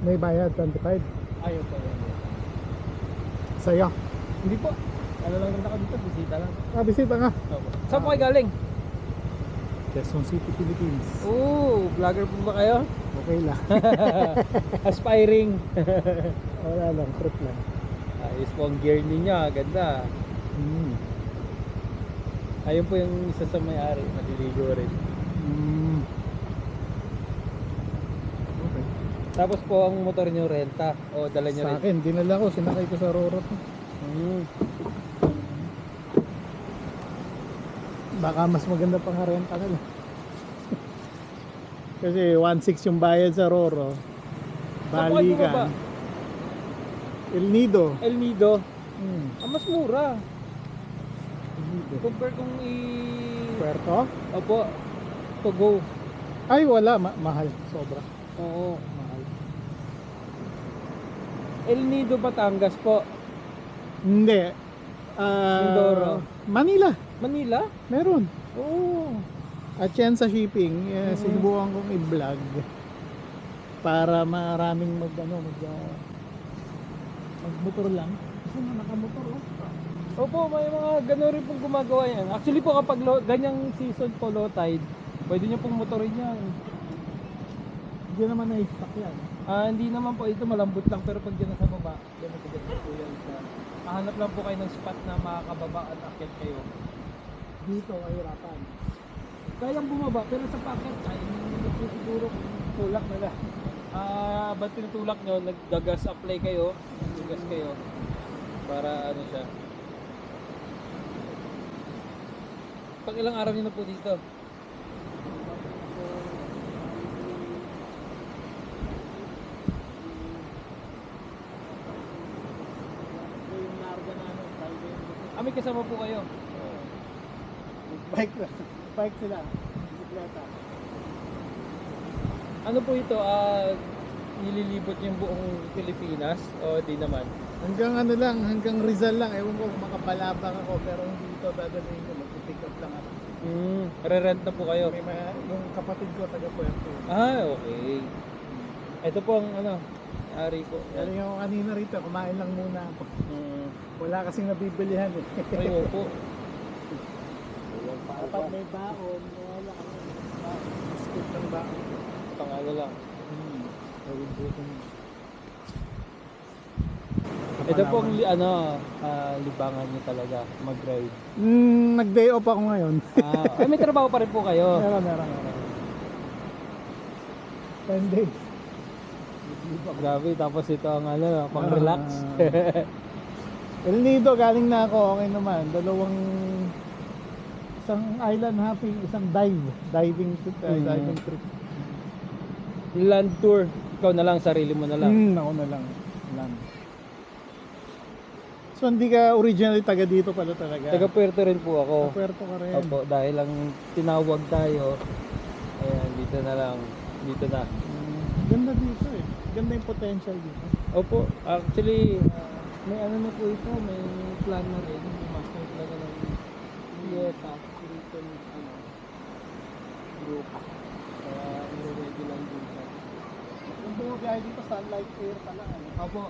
May bayad, 25. Ayaw po yan. Sa'yo. Hindi po. Ano lang rin ako dito, bisita lang. Ah, bisita nga. Opo. Saan po kayo galing? Quezon City, Philippines. Oo, vlogger po ba kayo? Okay lang. Aspiring. Wala lang, trip lang. Ayos po ang gear ninyo, ah. ganda. Hmm. Ayun po yung isa sa may-ari, maliligo rin. Hmm. Okay. Tapos po ang motor nyo renta o dala nyo Sa rin. akin, dinala ko, sinakay ko sa Roro. Hmm. Baka mas maganda pang renta nila. Kasi 1.6 yung bayad sa Roro. Saan? Balikan. El Nido. El Nido. Hmm. Ah, mas mura. El Nido. Compare kung i... Puerto? Opo. To go. Ay, wala. Ma- mahal. Sobra. Oo. El Nido, Batangas po. Hindi. Ah, Mindoro. Manila. Manila? Meron. Oo. At yan sa shipping, eh, Mhm. sinubukan kong i-vlog para maraming mag ano, mag ah, magmotor lang. Kasi na nakamotor oh. Opo, may mga gano'n rin pong gumagawa yan. Actually po kapag low, ganyang season po low tide, pwede nyo pong motorin yan. Hindi naman na-stock yan. Ah, hindi naman po ito malambot lang pero pag dyan sa baba, yan matigas na po yan. Sa, hahanap lang po kayo ng spot na makakababa at akit kayo. Dito, kahirapan. Kayang bumaba pero sa packet kaya nyo siguro tulak na lang. Ah, ba't tinutulak nyo? Nagdagas apply kayo, nagdagas kayo para ano siya. Pag ilang araw nyo na po dito? Yung narga na ano, Friday. Ah, may kasama po kayo. Bike lang. Bike sila. Bisikleta. Ano po ito? Ah, nililibot yung buong Pilipinas o di naman? Hanggang ano lang, hanggang Rizal lang. Ewan ko kung makabalabang ako pero hindi ito dadalhin ko. Mag-pick up lang ako. Hmm, re-rent na po kayo. May mga, yung kapatid ko taga Puerto. Ah, okay. Ito po ang ano, ari po. Galing ako kanina rito, kumain lang muna ako. Hmm, Wala kasing nabibilihan eh. ay, opo. Dapat may baon, wala kami baon. Biscuit ng baon. Pangalo lang. Hmm. Gawin. Ito po ang li, ano, ah, libangan niyo talaga, mag-ride. Hmm, nag-day off ako ngayon. Ah, ay, may trabaho pa rin po kayo. meron, meron, meron. 10 days. Grabe, tapos ito ang ano, pang-relax. Ah. El Nido, galing na ako, okay naman. Dalawang isang island hopping, isang dive, diving trip, uh, Mm. diving trip. Land tour, ikaw na lang, sarili mo na lang. Hmm, ako na lang. Land. So hindi ka originally taga dito pala talaga. Taga Puerto rin po ako. Sa Puerto ka rin. Opo, dahil lang tinawag tayo, ayan, dito na lang, dito na. Hmm, ganda dito. Ganda yung potential dito. Opo, actually, ah, may ano na po ito, may plan na rin, may master plan na ng Dieta, Hilton, ano, group. Kaya nire-ready lang din siya. Yung bumabiyahe dito, sunlight air pala. Ano? Opo.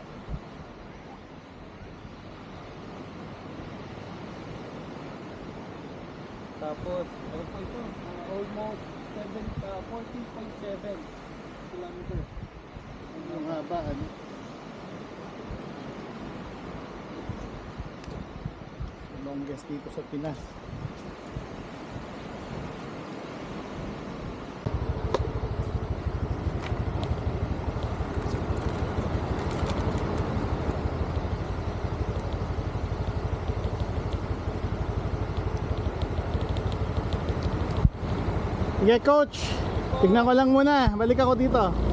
Tapos, ano po ito? Ah, almost 7, ah, 14.7 kilometer. Ang haba, ano? Longest dito sa Pinas. Sige, coach. Tignan ko lang muna. Balik ako dito.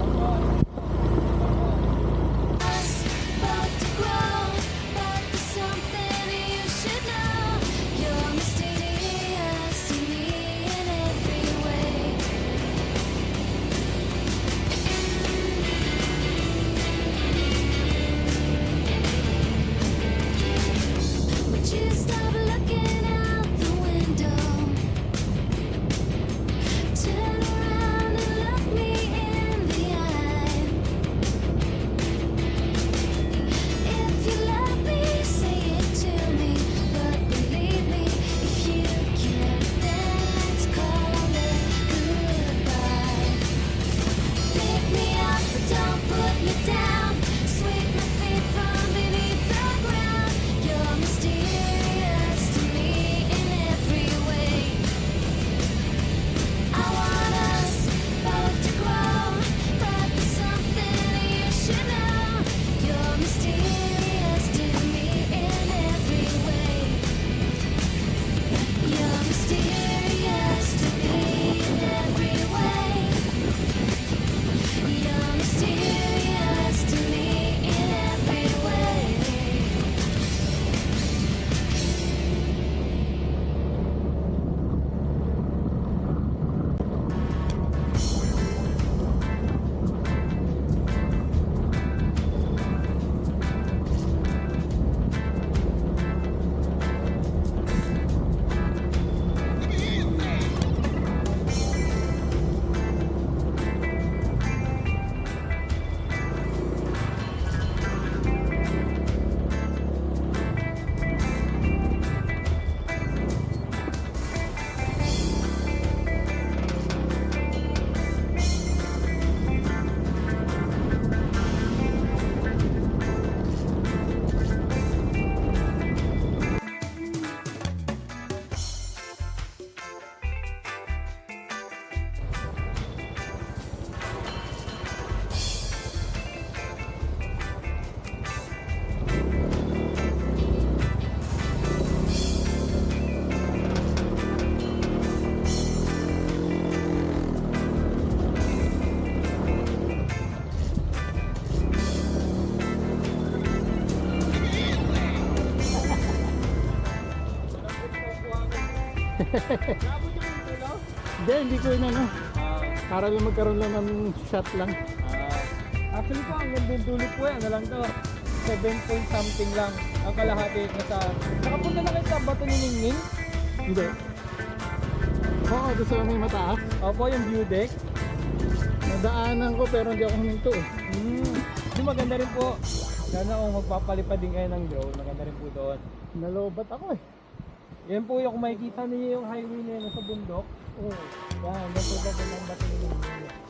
Hindi, hindi ko inano. Para lang magkaroon lang ng shot lang. Ah, actually po, ang ganda tulog po eh. Ano lang to? 7 point something lang. Ang kalahati na sa... Nakapunta na kayo sa bato ni Ningning? Hindi. Oo, doon sa may mataas. Opo, yung view deck. Nadaanan ko pero hindi ako huminto eh. Hmm. Di maganda rin po. Sana kung magpapalipad din kayo ng drone, maganda rin po doon. Nalobat ako eh. Yan po yung makikita niyo yung highway na yun sa bundok. Oo. Yan, yan po ba ng bato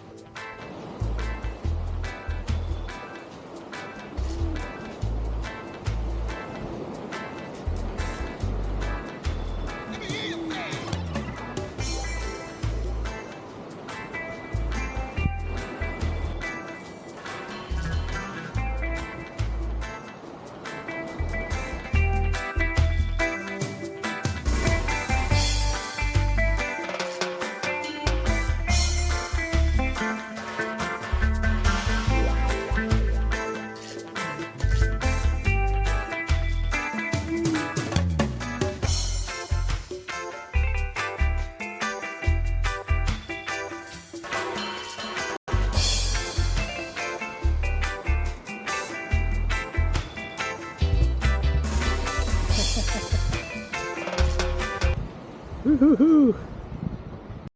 ni Ningning. Woohoo!